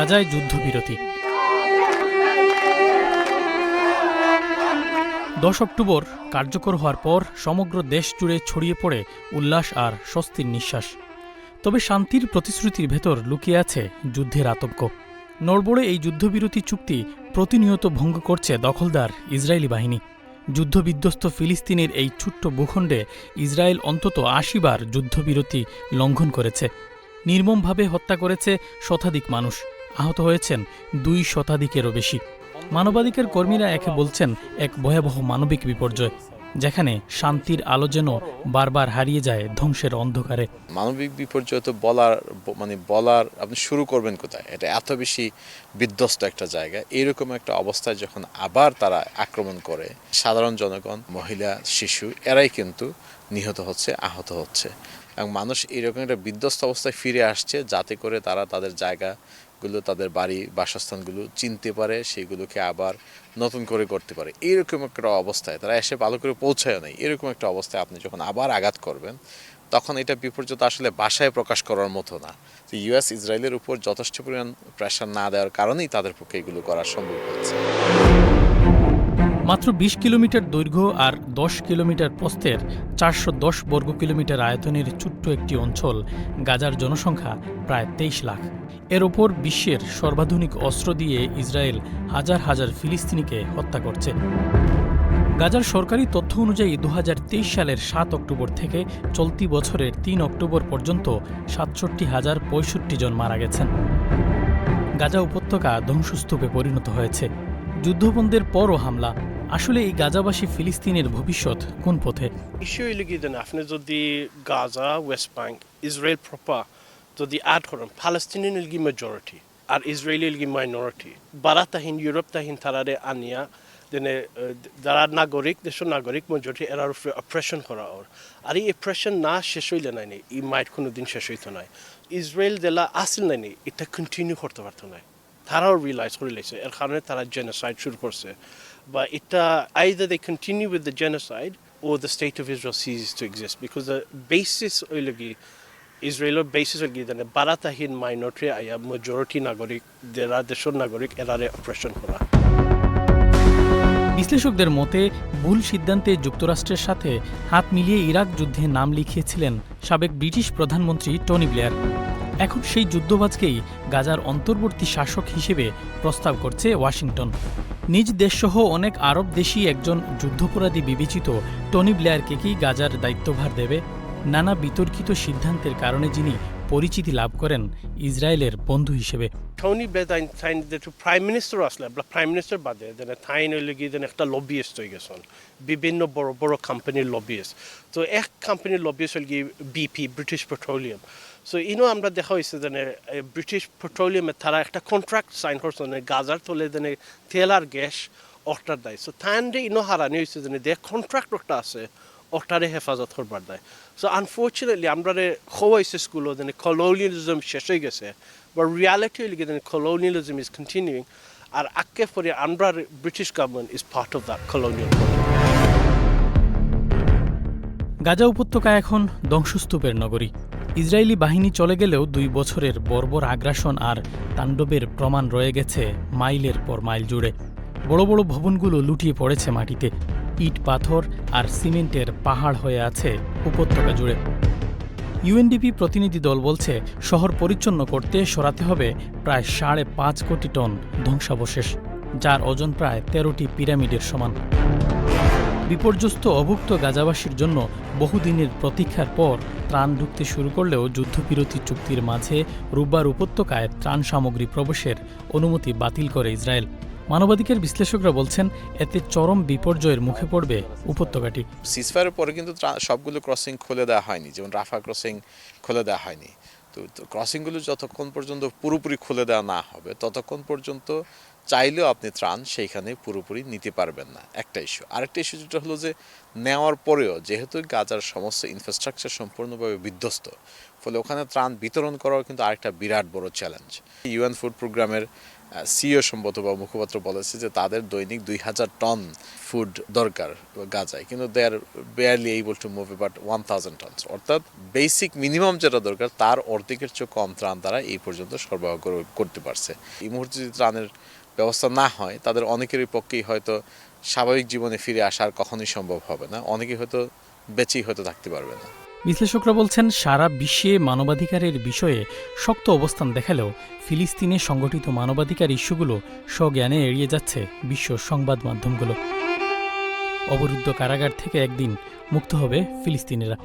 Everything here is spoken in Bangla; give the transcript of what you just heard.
গাজায় যুদ্ধবিরতি। দশ অক্টোবর কার্যকর হওয়ার পর সমগ্র দেশ জুড়ে ছড়িয়ে পড়ে উল্লাস আর স্বস্তির নিঃশ্বাস। তবে শান্তির প্রতিশ্রুতির ভেতর লুকিয়ে আছে যুদ্ধের আতঙ্ক। নড়বড়ে এই যুদ্ধবিরতি চুক্তি প্রতিনিয়ত ভঙ্গ করছে দখলদার ইসরায়েলি বাহিনী। যুদ্ধবিধ্বস্ত ফিলিস্তিনের এই ছোট্ট ভূখণ্ডে ইসরায়েল অন্তত আশিবার যুদ্ধবিরতি লঙ্ঘন করেছে। নির্মমভাবে হত্যা করেছে শতাধিক মানুষ। আহত হয়েছেন দুই শতাধিকেরও বেশি। মানবাধিকার কর্মীরা একে বলছেন এক ভয়াবহ মানবিক বিপর্যয়, যেখানে শান্তির আলো যেন বারবার হারিয়ে যায় ধ্বংসের অন্ধকারে। মানবিক বিপর্যয় তো বলার মানে বলার, আপনি শুরু করবেন কোথায়? এটা এত বেশি বিধ্বস্ত একটা জায়গা। এরকম একটা অবস্থায় যখন আবার তারা আক্রমণ করে, সাধারণ জনগণ, মহিলা, শিশু, এরাই কিন্তু নিহত হচ্ছে, আহত হচ্ছে। এবং মানুষ এরকম একটা বিধ্বস্ত অবস্থায় ফিরে আসছে, যাতে করে তারা তাদের জায়গাগুলো তাদের বাড়ি, বাসস্থানগুলো চিনতে পারে, সেগুলোকে আবার নতুন করে করতে পারে। এরকম একটা অবস্থায় তারা এসে ভালো করে পৌঁছায় নাই। এরকম একটা অবস্থায় আপনি যখন আবার আঘাত করবেন, তখন এটা বিপর্যয় আসলে বাসায় প্রকাশ করার মতো না। তো ইউএস, ইসরায়েলের উপর যথেষ্ট পরিমাণ প্রেশার না দেওয়ার কারণেই তাদের পক্ষে এগুলো করা সম্ভব হচ্ছে। মাত্র ২০ কিলোমিটার দৈর্ঘ্য আর ১০ কিলোমিটার প্রস্থের চারশো দশ বর্গ কিলোমিটার আয়তনের ছোট্ট একটি অঞ্চল, গাজার জনসংখ্যা প্রায় তেইশ লাখ। এর ওপর বিশ্বের সর্বাধুনিক অস্ত্র দিয়ে ইসরায়েল হাজার হাজার ফিলিস্তিনিকে হত্যা করছে। গাজার সরকারি তথ্য অনুযায়ী দু হাজার তেইশ সালের সাত অক্টোবর থেকে চলতি বছরের তিন অক্টোবর পর্যন্ত সাতষট্টি হাজার পঁয়ষট্টি জন মারা গেছেন। গাজা উপত্যকা ধ্বংসস্তূপে পরিণত হয়েছে। যুদ্ধবন্ধের পরও হামলা আসলে এই গাজাবাসী ফিলিস্তিনের ভবিষ্যৎ কোন পথে? আপনি যদি Gaza West Bank Israel proper যদি অ্যাড করেন ফালাস্তিনিয়ান ইলগি মেজরিটি আর ইসরায়েলি ইলগি মাইনরিটি বারা তাহিন ইউরোপ তাহিন তারারে আনিয়া যেনে যারা নাগরিক, দেশের নাগরিক মেজরিটি এরার উপরে অপারেশন করা ওর। আর এই অপারেশন না শেষ হইলে নাই ই মাইট কোনো দিন শেষ হইতো নাই। ইসরায়েল জেলা আসিল নাই এটা কন্টিনিউ করতে পারতো না তারাও রিয়েলাইজ করে লেছে এর কারণে তারা জেনোসাইড শুরু করছে। বা এটা either they continue with genocide O or state of of Israel ceases to because the basis basis ওইলগি ইসরায়েলের বেসিস জানে বারাতাহীন মাইনরিটি আয়া মেজরিটি নাগরিক, যারা দেশের নাগরিক, এরারে অপারেশন করা। বিশ্লেষকদের মতে, ভুল সিদ্ধান্তে যুক্তরাষ্ট্রের সাথে হাত মিলিয়ে ইরাক যুদ্ধে নাম লিখিয়েছিলেন সাবেক ব্রিটিশ প্রধানমন্ত্রী টনি ব্লেয়ার। এখন সেই যুদ্ধবাজকেই গাজার অন্তর্বর্তী শাসক হিসেবে প্রস্তাব করছে ওয়াশিংটন। নিজ দেশসহ অনেক আরব দেশই একজন যুদ্ধপরাধী বিবেচিত টনি ব্লেয়ারকে কি গাজার দায়িত্বভার দেবে? নানা বিতর্কিত সিদ্ধান্তের কারণে যিনি পরিচিতি লাভ করেন ইসরায়েলের বন্ধু হিসেবে। টনি ব্লেয়ার তাইন তাইন প্রাইম মিনিস্টার আসলে প্রাইম মিনিস্টার বাদে যেন তাইন ওইলগি যেন একটা লবিয়েস্ট হয়ে গেছেন বিভিন্ন বড় বড় কোম্পানির লবিয়েস্ট তো এক কোম্পানির লবিয়েস্ট হল গিয়ে বিপি ব্রিটিশ পেট্রোলিয়াম সো ইনো আমরা দেখা হয়েছে যেন ব্রিটিশ পেট্রোলিয়ামে তারা একটা কন্ট্রাক্ট সাইন করছে গাজার তোলে যেন তেল আর গ্যাস অর্ডার দেয়। সো তাইন ইনো হারানি হয়েছে যেন যে কন্ট্রাক্ট একটা আছে। ওটারে হেফাজত করবার দেয়। সো আনফর্চুনেটলি আমরা খোয়াইছে স্কুলও যেন কলোনিয়ালিজম শেষ হয়ে গেছে বা রিয়ালিটি হইলে যেন কলোনিয়ালিজম ইজ কন্টিনিউইং আর আগে পরে আমরা British government is part of the colonial Gaza উপত্যকা এখন ধ্বংসস্তূপের নগরী। ইসরায়েলি বাহিনী চলে গেলেও দুই বছরের বর্বর আগ্রাসন আর তাণ্ডবের প্রমাণ রয়ে গেছে মাইলের পর মাইল জুড়ে। বড় বড় ভবনগুলো লুটিয়ে পড়েছে মাটিতে। ইট পাথর আর সিমেন্টের পাহাড় হয়ে আছে উপত্যকা জুড়ে। ইউএনডিপি প্রতিনিধি দল বলছে, শহর পরিচ্ছন্ন করতে সরাতে হবে প্রায় সাড়ে পাঁচ কোটি টন ধ্বংসাবশেষ, যার ওজন প্রায় তেরোটি পিরামিডের সমান। বিপর্যস্ত অভুক্ত গাজাবাসীর জন্য বহুদিনের প্রতীক্ষার পর ত্রাণ ঢুকতে শুরু করলেও যুদ্ধবিরতি চুক্তির মাঝে রোববার উপত্যকায় ত্রাণ সামগ্রী প্রবেশের অনুমতি বাতিল করে ইসরায়েল। মানবাধিকার বিশ্লেষকরা বলছেন, এতে চরম বিপর্যয়ের মুখে পড়বে উপত্যকাটি। সিজফায়ারের পরে কিন্তু সবগুলো ক্রসিং খুলে দেওয়া হয়নি, যেমন রাফা ক্রসিং খুলে দেওয়া হয়নি। তো ক্রসিংগুলো যতক্ষণ পর্যন্ত পুরোপুরি খুলে দেওয়া না হবে, ততক্ষণ পর্যন্ত চাইলেও আপনি ত্রাণ সেইখানে পুরোপুরি নিতে পারবেন না। একটা ইস্যু আরেকটা ইস্যু যেটা হলো যে, নেওয়ার পরেও যেহেতু গাজার সমস্ত ইনফ্রাস্ট্রাকচার সম্পূর্ণভাবে বিধ্বস্ত ফলে ওখানে ত্রাণ বিতরণ করাও কিন্তু আরেকটা বিরাট বড় চ্যালেঞ্জ ইউএন ফুড প্রোগ্রামের সিও সম্ভবত বা মুখপাত্র বলেছে যে তাদের দৈনিক দুই হাজার টন ফুড দরকার গাজায়। কিন্তু they are barely able to move but one thousand tons অর্থাৎ বেসিক মিনিমাম যেটা দরকার, তার অর্ধেকের চেয়ে কম ত্রাণ তারা এই পর্যন্ত সরবরাহ করতে পারছে। এই মুহূর্তে যদি ত্রাণের ব্যবস্থা না হয়, তাদের অনেকেরই পক্ষেই হয়তো স্বাভাবিক জীবনে ফিরে আসা আর কখনোই সম্ভব হবে না। অনেকেই হয়তো বেঁচেই হয়তো থাকতে পারবে না। বিশ্লেষকরা বলছেন, সারা বিশ্বে মানবাধিকারের বিষয়ে শক্ত অবস্থান দেখালেও ফিলিস্তিনে সংগঠিত মানবাধিকার ইস্যুগুলো স্বজ্ঞানে এড়িয়ে যাচ্ছে বিশ্ব সংবাদ মাধ্যমগুলো। অবরুদ্ধ কারাগার থেকে একদিন মুক্ত হবে ফিলিস্তিনিরা।